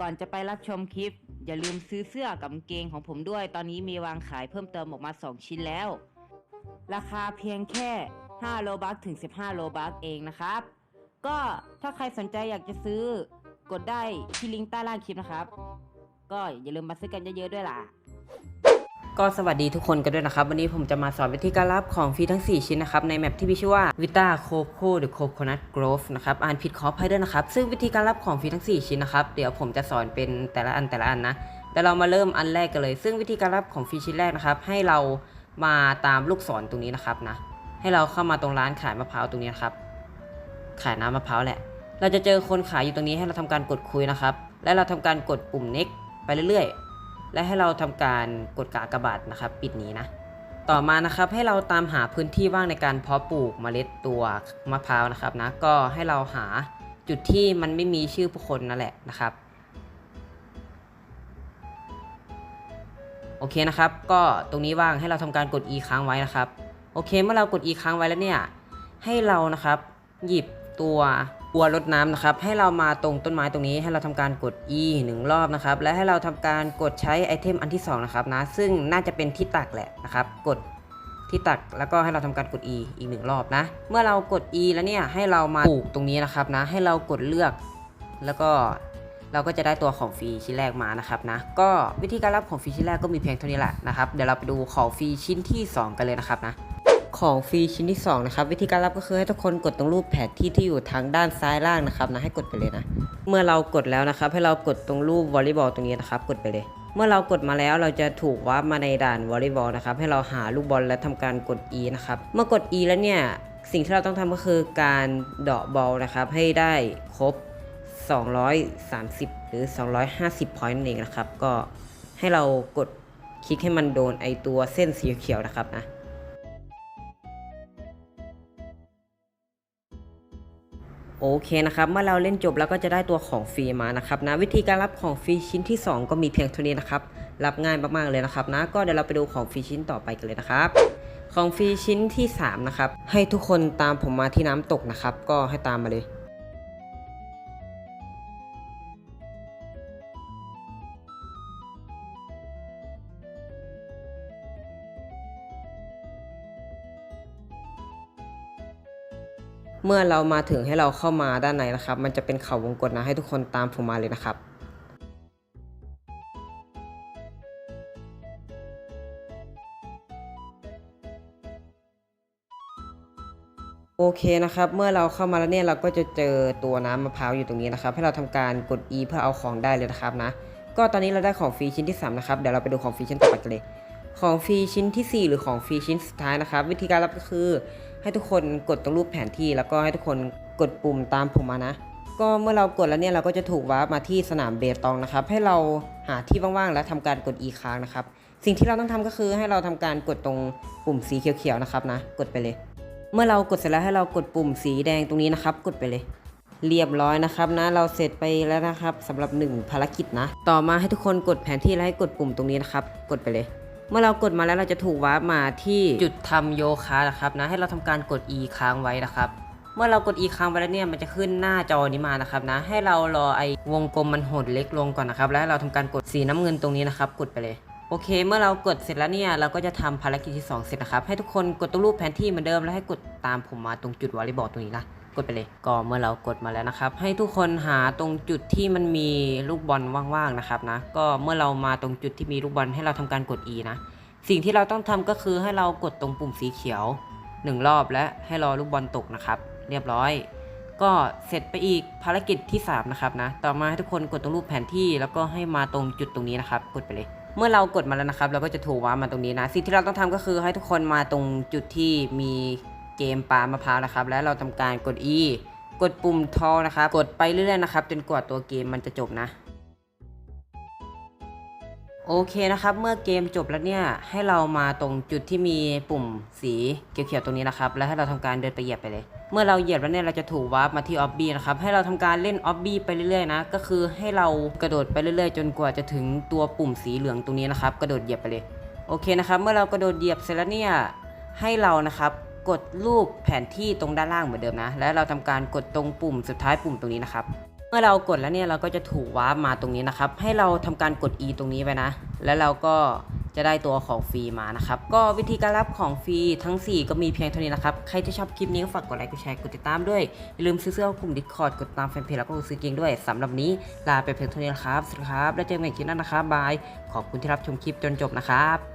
ก่อนจะไปรับชมคลิป อย่าลืมซื้อเสื้อกับกางเกงของผมด้วย ตอนนี้มีวางขายเพิ่มเติมออกมา 2 ชิ้นแล้ว ราคาเพียงแค่ 5 โลบัคถึง 15 โลบัคเองนะครับ ก็ถ้าใครสนใจอยากจะซื้อกดได้ที่ลิงก์ใต้ล่างคลิปนะครับ ก็อย่าลืมมาซื้อกันเยอะๆด้วยล่ะ ก็สวัสดีทุกคนกันด้วยนะครับ วันนี้ผมจะมาสอนวิธีการรับของฟรีทั้ง 4 ชิ้นนะครับ ในแมปที่มีชื่อว่า Vita Coco the Coconut Grove นะครับ อ่านผิดขออภัยด้วยนะครับ ซึ่งวิธีการรับของฟรีทั้ง 4 ชิ้นนะครับ เดี๋ยวผมจะสอนเป็นแต่ละอันแต่ละอันนะแต่เรามาเริ่มอันแรกกันเลย ซึ่งวิธีการรับของฟรีชิ้นแรกนะครับ ให้เรามาตามลูกศรตรงนี้นะครับนะ ให้เราเข้ามาตรงร้านขายมะพร้าวตรงนี้นะครับ ขายน้ำมะพร้าวแหละ เราจะเจอคนขายอยู่ตรงนี้ให้เราทำการกดคุยนะครับ และเราทำการกดปุ่ม next ไปเรื่อยๆ และให้เราทำการกดกากบาทนะครับปิดนี้นะ ต่อมานะครับให้เราตามหาพื้นที่ว่างในการเพาะปลูกเมล็ดตัวมะพร้าวนะครับนะก็ให้เราหาจุดที่มันไม่มีชื่อผู้คนนั่นแหละนะครับโอเคนะครับ ก็ตรงนี้ว่างให้เราทำการกด e ค้างไว้นะครับ โอเค เมื่อเรากด e ค้างไว้แล้วเนี่ย ให้เรานะครับ หยิบตัว บัวรดน้ำนะครับ ให้เรามาตรงต้นไม้ตรงนี้ ให้เราทำการกด e หนึ่งรอบนะครับ และให้เราทำการกดใช้ไอเทมอันที่สองนะครับนะ ซึ่งน่าจะเป็นที่ตักแหละนะครับ กดที่ตักแล้วก็ให้เราทำการกด e อีกหนึ่งรอบนะ เมื่อเรากด e แล้วเนี่ยให้เรามาปลูกตรงนี้นะครับนะ ให้เรากดเลือกแล้วก็เราก็จะได้ตัวของฟรีชิ้นแรกมานะครับนะ ก็วิธีการรับของฟรีชิ้นแรกก็มีเพียงเท่านี้แหละนะครับ เดี๋ยวเราไปดูของฟรีชิ้นที่สองกันเลยนะครับนะ ของฟรีชิ้นที่ 2 นะครับ วิธีการรับก็คือให้ทุกคนกดตรงรูปแผนที่ที่อยู่ทางด้านซ้ายล่างนะครับนะให้กดไปเลยนะ เมื่อเรากดแล้วนะครับ ให้เรากดตรงรูปวอลเลย์บอลตรงนี้นะครับ กดไปเลย เมื่อเรากดมาแล้วเราจะถูกวาร์ปมาในด่านวอลเลย์บอลนะครับให้เราหาลูกบอลและทำการกด E นะครับเมื่อกด E แล้วเนี่ยสิ่งที่เราต้องทำก็คือการเดาะบอลนะครับให้ได้ครบ 230 หรือ 250พอยต์นั่นเองนะครับก็ให้เรากดคลิกให้มันโดนไอตัวเส้นสีเขียวนะครับนะ โอเคนะครับ เมื่อเราเล่นจบแล้วก็จะได้ตัวของฟรีมานะครับนะวิธีการรับของฟรีชิ้นที่ 2 ก็มีเพียงเท่านี้นะครับรับง่ายมากๆเลยนะครับนะก็เดี๋ยวเราไปดูของฟรีชิ้นต่อไปกันเลยนะครับ ของฟรีชิ้นที่3นะครับให้ทุกคนตามผมมาที่น้ำตกนะครับก็ให้ตามมาเลย เมื่อเรามาถึงให้เราเข้ามาด้านในนะครับ มันจะเป็นเขาวงกตนะให้ทุกคนตามผมมาเลยนะครับโอเคนะครับ เมื่อเราเข้ามาแล้วเนี่ยเราก็จะเจอตัวน้ำมะพร้าวอยู่ตรงนี้นะครับ ให้เราทำการกด E เพื่อเอาของได้เลยนะครับนะ ก็ตอนนี้เราได้ของฟรีชิ้นที่ 3 นะครับ เดี๋ยวเราไปดูของฟรีชิ้นต่อไปกันเลย ของฟรีชิ้นทีสี่4 หรือของฟรีชิ้นสุดท้ายนะครับ วิธีการรับก็คือ ให้ทุกคนกดตรงรูปแผนที่ แล้วก็ให้ทุกคนกดปุ่มตามผมมานะ ก็เมื่อเรากดแล้วเนี่ยเราก็จะถูกวาร์ปมาที่สนามเบตองนะครับ ให้เราหาที่ว่างๆ และทำการกด e ค้างนะครับ สิ่งที่เราต้องทำก็คือให้เราทำการกดตรงปุ่มสีเขียวๆนะครับนะ กดไปเลย เมื่อเรากดเสร็จแล้วให้เรากดปุ่มสีแดงตรงนี้นะครับ กดไปเลยเรียบร้อยนะครับนะเราเสร็จไปแล้วนะครับสำหรับ 1 ภารกิจนะ ต่อมาให้ทุกคนกดแผนที่และให้กดปุ่มตรงนี้นะครับ กดไปเลย เมื่อเรากดมาแล้วเราจะถูกวาร์ปมาที่จุดทำโยคะนะครับนะให้เราทำการกด e ค้างไว้นะครับ เมื่อเรากด e ค้างไว้แล้วเนี่ยมันจะขึ้นหน้าจอนี้มานะครับนะให้เรารอไอ้วงกลมมันหดเล็กลงก่อนนะครับแล้วให้เราทำการกดสีน้ำเงินตรงนี้นะครับกดไปเลยโอเค เมื่อเรากดเสร็จแล้วเนี่ยเราก็จะทำภารกิจที่ 2 เสร็จนะครับให้ทุกคนกดตรงรูปแผนที่เหมือนเดิมแล้วให้กดตามผมมาตรงจุดวอลเลย์บอลตรงนี้นะ กดไปเลย ก็เมื่อเรากดมาแล้วนะครับ ให้ทุกคนหาตรงจุดที่มันมีลูกบอลว่างๆนะครับนะ ก็เมื่อเรามาตรงจุดที่มีลูกบอลให้เราทำการกด E นะ สิ่งที่เราต้องทำก็คือให้เรากดตรงปุ่มสีเขียวหนึ่งรอบและให้รอลูกบอลตกนะครับ เรียบร้อย ก็เสร็จไปอีกภารกิจที่3นะครับนะ ต่อมาให้ทุกคนกดตรงรูปแผนที่ แล้วก็ให้มาตรงจุดตรงนี้นะครับ กดไปเลยเมื่อเรากดมาแล้วนะครับ เราก็จะถูกว้ามาตรงนี้นะ สิ่งที่เราต้องทำก็คือให้ทุกคนมาตรงจุดที่มี เกมปลามะพร้าวนะครับ และเราทำการกด E กดปุ่มทอนะครับ กดไปเรื่อยๆนะครับ จนกว่าตัวเกมมันจะจบนะ โอเคนะครับ เมื่อเกมจบแล้วเนี่ย ให้เรามาตรงจุดที่มีปุ่มสีเขียวๆตรงนี้นะครับ แล้วให้เราทำการเดินไปเหยียบไปเลย เมื่อเราเหยียบแล้วเนี่ย เราจะถูกวาร์ปมาที่ออบบี้นะครับ ให้เราทำการเล่นออบบี้ไปเรื่อยๆนะ ก็คือให้เรากระโดดไปเรื่อยๆ จนกว่าจะถึงตัวปุ่มสีเหลืองตรงนี้นะครับ กระโดดเหยียบไปเลย โอเคนะครับ เมื่อเรากระโดดเหยียบเสร็จแล้วเนี่ย ให้เรานะครับ กดรูปแผนที่ตรงด้านล่างเหมือนเดิมนะ และเราทำการกดตรงปุ่มสุดท้ายปุ่มตรงนี้นะครับ เมื่อเรากดแล้วเนี่ยเราก็จะถูกวาร์ปมาตรงนี้นะครับ ให้เราทำการกด E ตรงนี้ไปนะ แล้วเราก็จะได้ตัวของฟรีมานะครับ ก็วิธีการรับของฟรีทั้ง 4 ก็มีเพียงเท่านี้นะครับ ใครที่ชอบคลิปนี้ก็ฝากกดไลค์กดแชร์กดติดตามด้วย อย่าลืมซื้อเสื้อกลุ่ม Discord กดตามแฟนเพจแล้วก็ซื้อเกงด้วยสำหรับนี้ลาไปเพียงเท่านี้นะครับสวัสดีครับ แล้วเจอกันใหม่คลิปหน้านะครับบาย ขอบคุณที่รับชมคลิปจนจบนะครับ